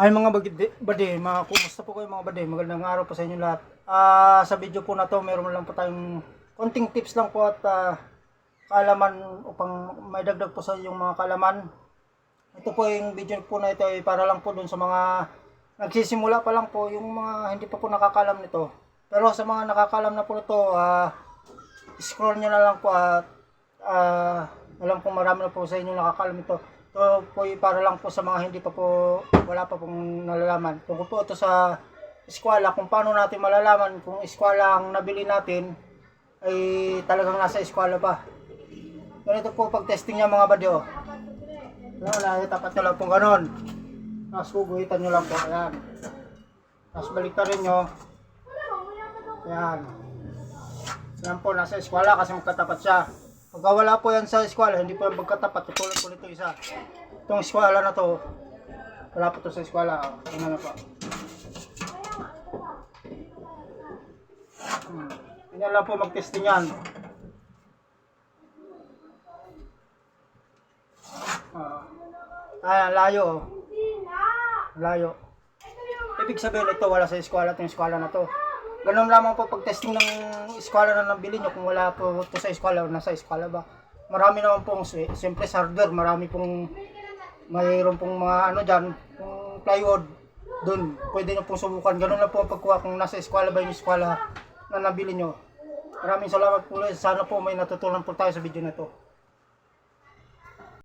Ay mga bagdi, bade, mga kumusta po kayo mga bade? Magandang araw po sa inyo lahat. Ah, sa video po na to, meron lang po tayong konting tips lang po at ah, kaalaman upang may dagdag po sa inyong mga kaalaman. Ito po yung video po na ito ay para lang po dun sa mga nagsisimula pa lang po, yung mga hindi pa po nakakalam nito. Pero sa mga nakakalam na po nito, ah, scroll nyo na lang po at ah, alam kong marami na po sa inyo nakakalam ito. Ito po para lang po sa mga hindi pa po, wala pa pong nalalaman. Tungkol po ito sa eskwela, kung paano natin malalaman kung eskwela ang nabili natin ay talagang nasa eskwela pa. Ganito po pag testing niya mga badyo. Wala, tapat nyo lang po ganon. Tapos guguhitan nyo lang po, ayan. Tapos baliktarin nyo. Ayan. Yan po, nasa eskwela kasi magkatapat siya. Pagka po yan sa eskwela, hindi po yan magkatapat. Tutulad po nito isa. Itong eskwela na to, wala po to sa. Oh, Tingnan na po. Hmm. Yan lang po mag-testing yan. Ah. Ayan, layo. oh. Layo. Ibig sabihin ito wala sa eskwela itong eskwela na to. Ganun lamang po pag testing ng eskwela na nabili nyo kung wala po ito sa eskwela o nasa eskwela ba. Marami naman pong, si- siyempre sa hardware, marami pong, mayroon pong mga ano dyan, yung plywood, dun, pwede nyo pong subukan. Ganun lang po ang pagkuha kung nasa eskwela ba yung eskwela na nabili nyo. Maraming salamat po. Sana po may natutunan po tayo sa video na to.